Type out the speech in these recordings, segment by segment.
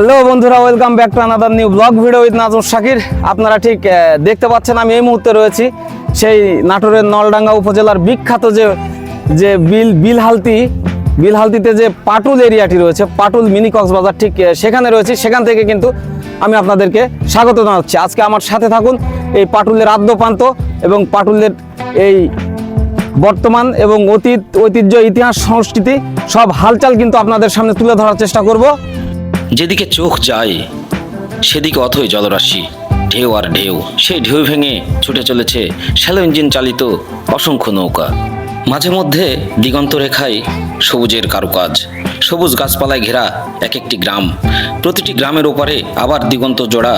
Hello বন্ধুরা welcome back to another new blog video with Nazm Shakir. আপনারা ঠিক দেখতে পাচ্ছেন, আমি এই মুহূর্তে রয়েছি সেই নাটোরের নলডাঙ্গা উপজেলার বিখ্যাত যে যে বিল, বিলহালতি, বিলহালতিতে যে পাটুল এরিয়াটি রয়েছে, পাটুল মিনি কক্সবাজার, ঠিক সেখানে রয়েছে। সেখান থেকে কিন্তু আমি আপনাদেরকে স্বাগত জানাচ্ছি। আজকে আমার সাথে থাকুন এই পাটুলের আদ্যপান্ত এবং পাটুলের এই বর্তমান এবং অতীত, ঐতিহ্য, ইতিহাস, সংস্কৃতি সব হালচাল কিন্তু আপনাদের সামনে তুলে ধরার চেষ্টা করব। যেদিকে চোখ যায়, সেদিকে অথই জলরাশি। ঢেউ আর ঢেউ, সেই ঢেউ ভেঙে ছুটে চলেছে শ্যালো ইঞ্জিন চালিত অসংখ্য নৌকা। মাঝে মধ্যে দিগন্ত রেখায় সবুজের কারুকাজ, সবুজ গাছপালায় ঘেরা এক একটি গ্রাম। প্রতিটি গ্রামের ওপারে আবার দিগন্ত জোড়া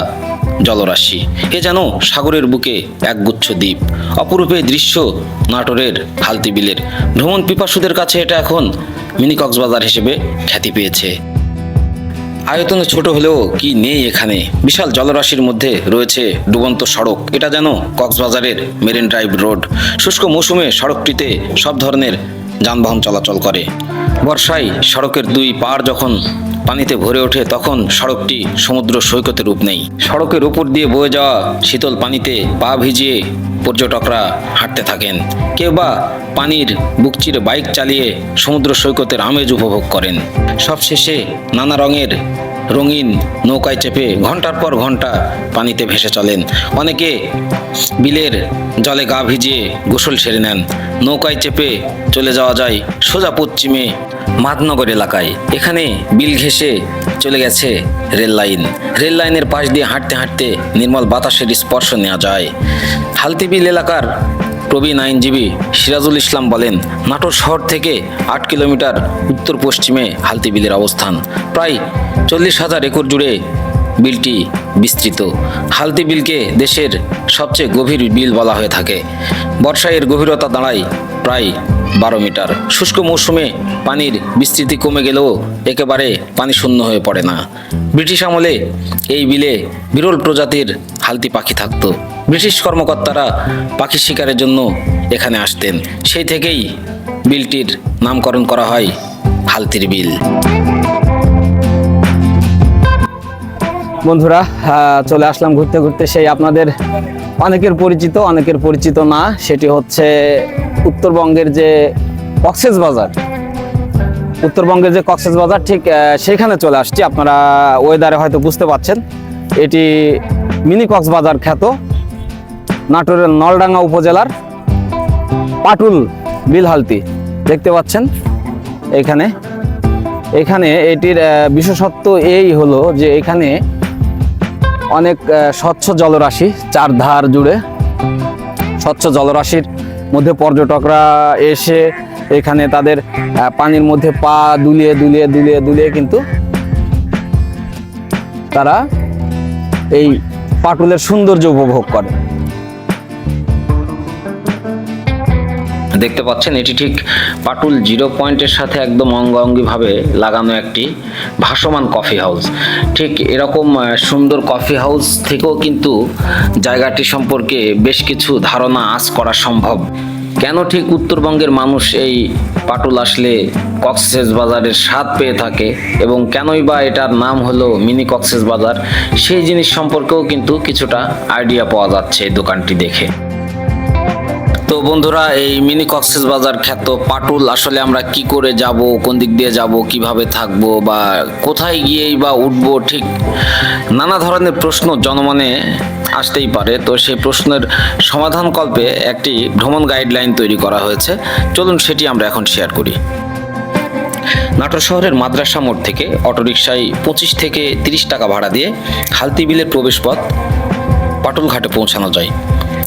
জলরাশি। এ যেন সাগরের বুকে একগুচ্ছ দ্বীপ। অপরূপে দৃশ্য নাটোরের হালতি বিলের ভ্রমণ পিপাসুদের কাছে এটা এখন মিনি কক্সবাজার হিসেবে খ্যাতি পেয়েছে। আয়তনে ছোট হলেও কি নেই এখানে? বিশাল জলরাশির মধ্যে রয়েছে ডুবন্ত সড়ক। এটা যেন কক্সবাজারের মেরিন ড্রাইভ রোড। শুষ্ক মৌসুমে সড়কটিতে সব ধরনের যানবাহন চলাচল করে। বর্ষায় সড়কের দুই পাড় যখন পানিতে ভরে ওঠে তখন সড়কটি সমুদ্র সৈকতের রূপ নেই। সড়কের উপর দিয়ে বয়ে যাওয়া শীতল পানিতে পা ভিজিয়ে পর্যটকরা হাঁটতে থাকেন। কেউ বা পানির বুক চিরে বাইক চালিয়ে সমুদ্র সৈকতের আমেজ উপভোগ করেন। সবশেষে নানা রঙের রঙিন নৌকায় চেপে ঘণ্টার পর ঘণ্টা পানিতে ভেসে চলেন। অনেকে বিলের জলে গা ভিজিয়ে গোসল সেরে নেন। নৌকায় চেপে চলে যাওয়া যায় সোজা পশ্চিমে মাদনগর এলাকায়। এখানে বিল ঘেঁষে চলে গেছে রেল লাইন। রেল লাইনের পাশ দিয়ে হাঁটতে হাঁটতে নির্মল বাতাসের স্পর্শ নেওয়া যায়। হালতিবিল এলাকার প্রবীণ আইনজীবী সিরাজুল ইসলাম বলেন, নাটোর শহর থেকে আট কিলোমিটার উত্তর পশ্চিমে হালতিবিলের অবস্থান। প্রায় চল্লিশ হাজার একর জুড়ে বিলটি বিস্তৃত। হালতি বিলকে দেশের সবচেয়ে গভীর বিল বলা হয়ে থাকে। বর্ষায় এর গভীরতা দাঁড়ায় প্রায় বারো মিটার। শুষ্ক মৌসুমে পানির বিস্তৃতি কমে গেলেও একেবারে পানি শূন্য হয়ে পড়ে না। ব্রিটিশ আমলে এই বিলে বিরল প্রজাতির হালতি পাখি থাকতো। ব্রিটিশ কর্মকর্তারা পাখি শিকারের জন্য এখানে আসতেন। সেই থেকেই বিলটির নামকরণ করা হয় হালতির বিল। বন্ধুরা চলে আসলাম ঘুরতে ঘুরতে। সেই আপনাদের অনেকের পরিচিত অনেকের পরিচিত না। সেটি হচ্ছে উত্তরবঙ্গের যে কক্সেস বাজার, উত্তরবঙ্গের যে কক্সেস বাজার, ঠিক সেখানে চলে আসছি। আপনারা ওয়েদারে হয়তো বুঝতে পারছেন। এটি মিনি কক্সবাজার খ্যাত, নাটোরের নলডাঙ্গা উপজেলার পাটুল বিলহালতি। দেখতে পাচ্ছেন এখানে। এখানে এটির বিশেষত্ব এই হলো যে এখানে অনেক স্বচ্ছ জলরাশি, চার ধার জুড়ে স্বচ্ছ জলরাশির মধ্যে পর্যটকরা এসে এখানে তাদের পানির মধ্যে পা দুলিয়ে দুলিয়ে দুলিয়ে দুলিয়ে কিন্তু তারা এই পাটুলের সৌন্দর্য উপভোগ করে। দেখতে পাচ্ছেন, এটি ঠিক পাটুল জিরো পয়েন্টের সাথে একদম অঙ্গাঙ্গিভাবে লাগানো একটি ভাসমান কফি হাউস। ঠিক এরকম সুন্দর কফি হাউস থেকেও কিন্তু জায়গাটি সম্পর্কে বেশ কিছু ধারণা আজ করা সম্ভব। কেন ঠিক উত্তরবঙ্গের মানুষ এই পাটুল আসলে কক্সেস বাজারের স্বাদ পেয়ে থাকে এবং কেনই বা এটার নাম হলো মিনি কক্সেস বাজার, সেই জিনিস সম্পর্কেও কিন্তু কিছুটা আইডিয়া পাওয়া যাচ্ছে এই দোকানটি দেখে। তো বন্ধুরা, এই মিনি কক্সেস বাজার খ্যাত পাটুল, আসলে আমরা কি করে যাব, কোন দিক দিয়ে যাব, কীভাবে থাকব, বা কোথায় গিয়েই বা উঠবো, ঠিক নানা ধরনের প্রশ্ন জনমনে আসতেই পারে। তো সেই প্রশ্নের সমাধান কল্পে একটি ভ্রমণ গাইডলাইন তৈরি করা হয়েছে। চলুন সেটি আমরা এখন শেয়ার করি। নাটোর শহরের মাদ্রাসা মোড় থেকে অটোরিকশায় পঁচিশ থেকে তিরিশ টাকা ভাড়া দিয়ে হালতি বিলের প্রবেশপথ পাটুল ঘাটে পৌঁছানো যায়।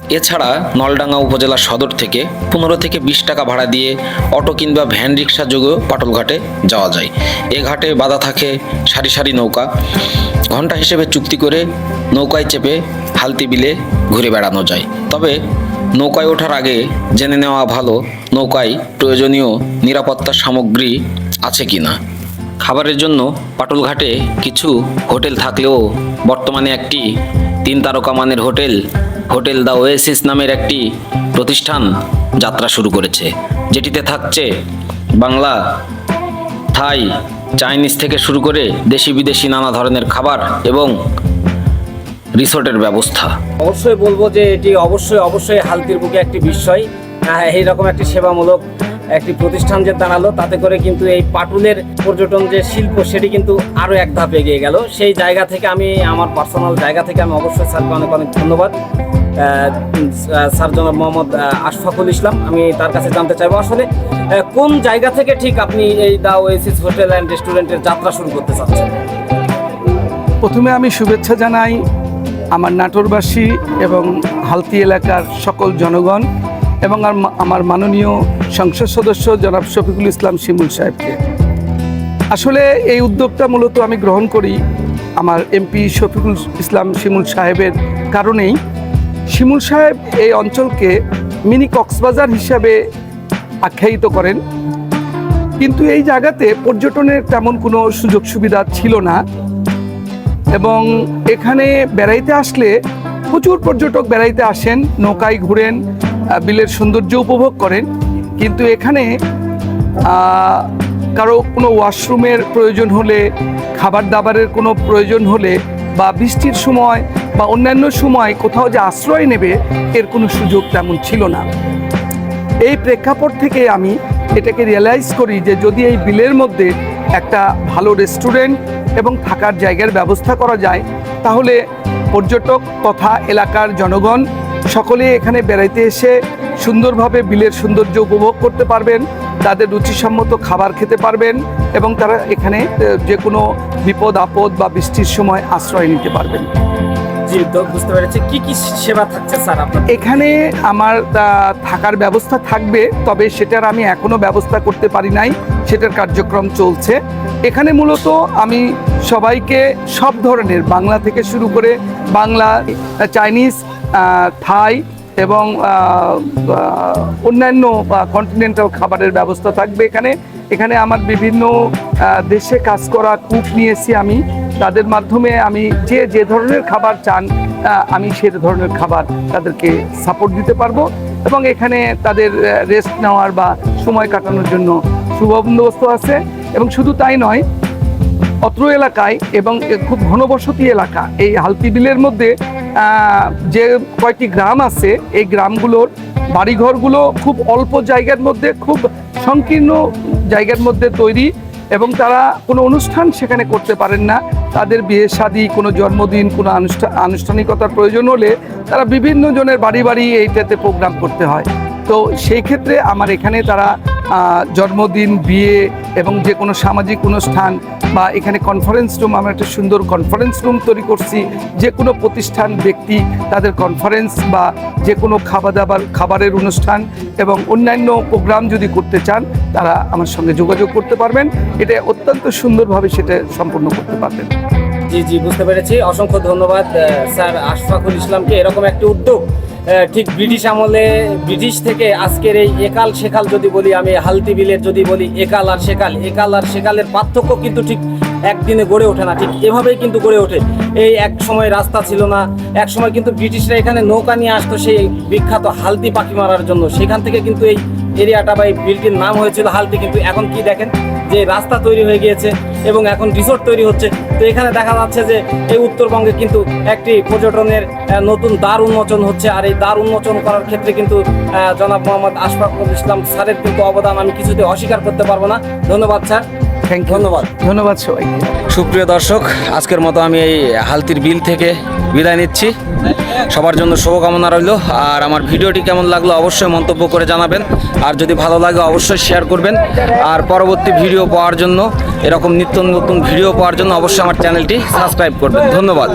এছাড়া নলডাঙ্গা উপজেলা সদর থেকে পনেরো থেকে বিশ টাকা ভাড়া দিয়ে অটো কিংবা ভ্যান রিক্সা যোগেও পাটুল ঘাটে যাওয়া যায়। এ ঘাটে বাধা থাকে সারি সারি নৌকা। ঘণ্টা হিসেবে চুক্তি করে নৌকায় চেপে হালতি বিলে ঘুরে বেড়ানো যায়। তবে নৌকায় ওঠার আগে জেনে নেওয়া ভালো নৌকায় প্রয়োজনীয় নিরাপত্তা সামগ্রী আছে কি না। খাবারের জন্য পাটলঘাটে কিছু হোটেল থাকলেও বর্তমানে একটি তিন তারকা মানের হোটেল হোটেল দ্য ওয়েসিস নামের একটি প্রতিষ্ঠান যাত্রা শুরু করেছে যেটিতে থাকছে বাংলা থাই চাইনিজ থেকে শুরু করে দেশি বিদেশি নানা ধরনের খাবার এবং রিসোর্টের ব্যবস্থা। অবশ্যই বলব যে এটি অবশ্যই অবশ্যই হালতির বুকে একটি আহ, এইরকম একটি সেবামূলক একটি প্রতিষ্ঠান যে দাঁড়াল, তাতে করে কিন্তু এই পাটুলের পর্যটন যে শিল্প, সেটি কিন্তু আরও এক ধাপ এগিয়ে গেল। সেই জায়গা থেকে আমি, আমার পার্সোনাল জায়গা থেকে আমি অবশ্যই স্যারকে অনেক অনেক ধন্যবাদ। স্যার জনাব মোহাম্মদ আশফাকুল ইসলাম, আমি তার কাছে জানতে চাইব আসলে কোন জায়গা থেকে ঠিক আপনি এই দা ওয়েসিস হোটেল অ্যান্ড রেস্টুরেন্টের যাত্রা শুরু করতে চাচ্ছেন? প্রথমে আমি শুভেচ্ছা জানাই আমার নাটোরবাসী এবং হালতি এলাকার সকল জনগণ। এবং আম- আমার মাননীয় সংসদ সদস্য জনাব শফিকুল ইসলাম শিমুল সাহেবকে। আসলে এই উদ্যোগটা মূলত আমি গ্রহণ করি আমার এমপি শফিকুল ইসলাম শিমুল সাহেবের কারণেই। শিমুল সাহেব এই অঞ্চলকে মিনি কক্সবাজার হিসাবে আখ্যায়িত করেন। কিন্তু এই জায়গাতে পর্যটনের তেমন কোনো সুযোগ সুবিধা ছিল না। এবং এখানে বেড়াইতে আসলে প্রচুর পর্যটক বেড়াইতে আসেন, নৌকায় ঘুরেন বিলের সৌন্দর্য উপভোগ করেন। কিন্তু এখানে কারও কোনো ওয়াশরুমের প্রয়োজন হলে খাবার দাবারের কোনো প্রয়োজন হলে, বা বৃষ্টির সময়, বা অন্যান্য সময় কোথাও যে আশ্রয় নেবে, এর কোনো সুযোগ তেমন ছিল না। এই প্রেক্ষাপট থেকে আমি এটাকে রিয়েলাইজ করি যে যদি এই বিলের মধ্যে একটা ভালো রেস্টুরেন্ট এবং থাকার জায়গার ব্যবস্থা করা যায়, তাহলে পর্যটক তথা এলাকার জনগণ সকলে এখানে বেড়াইতে এসে সুন্দরভাবে বিলের সৌন্দর্য উপভোগ করতে পারবেন তাদের রুচিসম্মত খাবার খেতে পারবেন এবং তারা এখানে যে কোনো বিপদ আপদ বা বৃষ্টির সময় আশ্রয় নিতে পারবেন। বুঝতে পেরেছি। কি কি সেবা থাকছে স্যার এখানে আমার থাকার ব্যবস্থা থাকবে তবে সেটার আমি এখনও ব্যবস্থা করতে পারি নাই সেটার কার্যক্রম চলছে। এখানে মূলত আমি সবাইকে সব ধরনের বাংলা থেকে শুরু করে বাংলা চাইনিজ থাই এবং অন্যান্য কন্টিনেন্টাল খাবারের ব্যবস্থা থাকবে এখানে। এখানে আমার বিভিন্ন দেশে কাজ করা কুক নিয়েছি আমি। তাদের মাধ্যমে আমি যে যে ধরনের খাবার চান আমি সে ধরনের খাবার তাদেরকে সাপোর্ট দিতে পারব। এবং এখানে তাদের রেস্ট নেওয়ার বা সময় কাটানোর জন্য সুবন্দোবস্ত আছে। এবং শুধু তাই নয় অত্র এলাকায় এবং খুব ঘনবসতি এলাকা। এই হালতি বিলের মধ্যে যে কয়েকটি গ্রাম আছে, এই গ্রামগুলোর বাড়িঘরগুলো খুব অল্প জায়গার মধ্যে, খুব সংকীর্ণ জায়গার মধ্যে তৈরি এবং তারা কোনো অনুষ্ঠান সেখানে করতে পারেন না। তাদের বিয়ে শাদী, কোনো জন্মদিন, কোনো আনুষ্ঠা, আনুষ্ঠানিকতার প্রয়োজন হলে তারা বিভিন্ন জনের বাড়ি বাড়ি এইটাতে প্রোগ্রাম করতে হয়। তো সেই ক্ষেত্রে আমার এখানে তারা জন্মদিন, বিয়ে এবং যে কোনো সামাজিক অনুষ্ঠান বা এখানে কনফারেন্স রুম আমরা একটা সুন্দর কনফারেন্স রুম তৈরি করছি। যে কোনো প্রতিষ্ঠান, ব্যক্তি তাদের কনফারেন্স বা যে কোনো খাবার দাবার খাবারের অনুষ্ঠান এবং অন্যান্য প্রোগ্রাম যদি করতে চান, তারা আমার সঙ্গে যোগাযোগ করতে পারবেন। এটা অত্যন্ত সুন্দরভাবে সেটা সম্পূর্ণ করতে পারবেন। জি জি, বুঝতে পেরেছি। অসংখ্য ধন্যবাদ স্যার আশফাকুল ইসলামকে। এরকম একটি উদ্যোগ ঠিক ব্রিটিশ আমলে, ব্রিটিশ থেকে আজকের এই একাল সেকাল যদি বলি, আমি হালতি বিলের যদি বলি, একাল আর সেকাল, একাল আর সেকালের পার্থক্য কিন্তু ঠিক একদিনে গড়ে ওঠে না, ঠিক এভাবেই কিন্তু গড়ে ওঠে। এই এক সময় রাস্তা ছিল না, এক সময় কিন্তু ব্রিটিশরা এখানে নৌকা নিয়ে আসতো সেই বিখ্যাত হালতি পাখি মারার জন্য, সেখান থেকে কিন্তু এই এরিয়াটা বা এই বিলটির নাম হয়েছিল হালতি কিন্তু এখন কি দেখেন? যে রাস্তা তৈরি হয়ে গিয়েছে এবং এখন রিসোর্ট তৈরি হচ্ছে। তো এখানে দেখা যাচ্ছে যে এই উত্তরবঙ্গে কিন্তু একটি পর্যটনের নতুন দ্বার উন্মোচন হচ্ছে। আর এই দ্বার উন্মোচন করার ক্ষেত্রে কিন্তু জনাব মোহাম্মদ আশফাকুল ইসলাম স্যারের কিন্তু অবদান আমি কিছুতে অস্বীকার করতে পারব না। ধন্যবাদ স্যার। থ্যাংক ইউ ধন্যবাদ। ধন্যবাদ সবাইকে। সুপ্রিয় দর্শক, আজকের মতো আমি এই হালতির বিল থেকে বিদায় নিচ্ছি। সবার জন্য শুভকামনা রইল। আর আমার ভিডিওটি কেমন লাগল অবশ্যই মন্তব্য করে জানাবেন। আর যদি ভালো লাগে অবশ্যই শেয়ার করবেন। আর পরবর্তী ভিডিও পাওয়ার জন্য, এরকম নিত্য নতুন ভিডিও পাওয়ার জন্য অবশ্যই আমার চ্যানেলটি সাবস্ক্রাইব করবেন। ধন্যবাদ।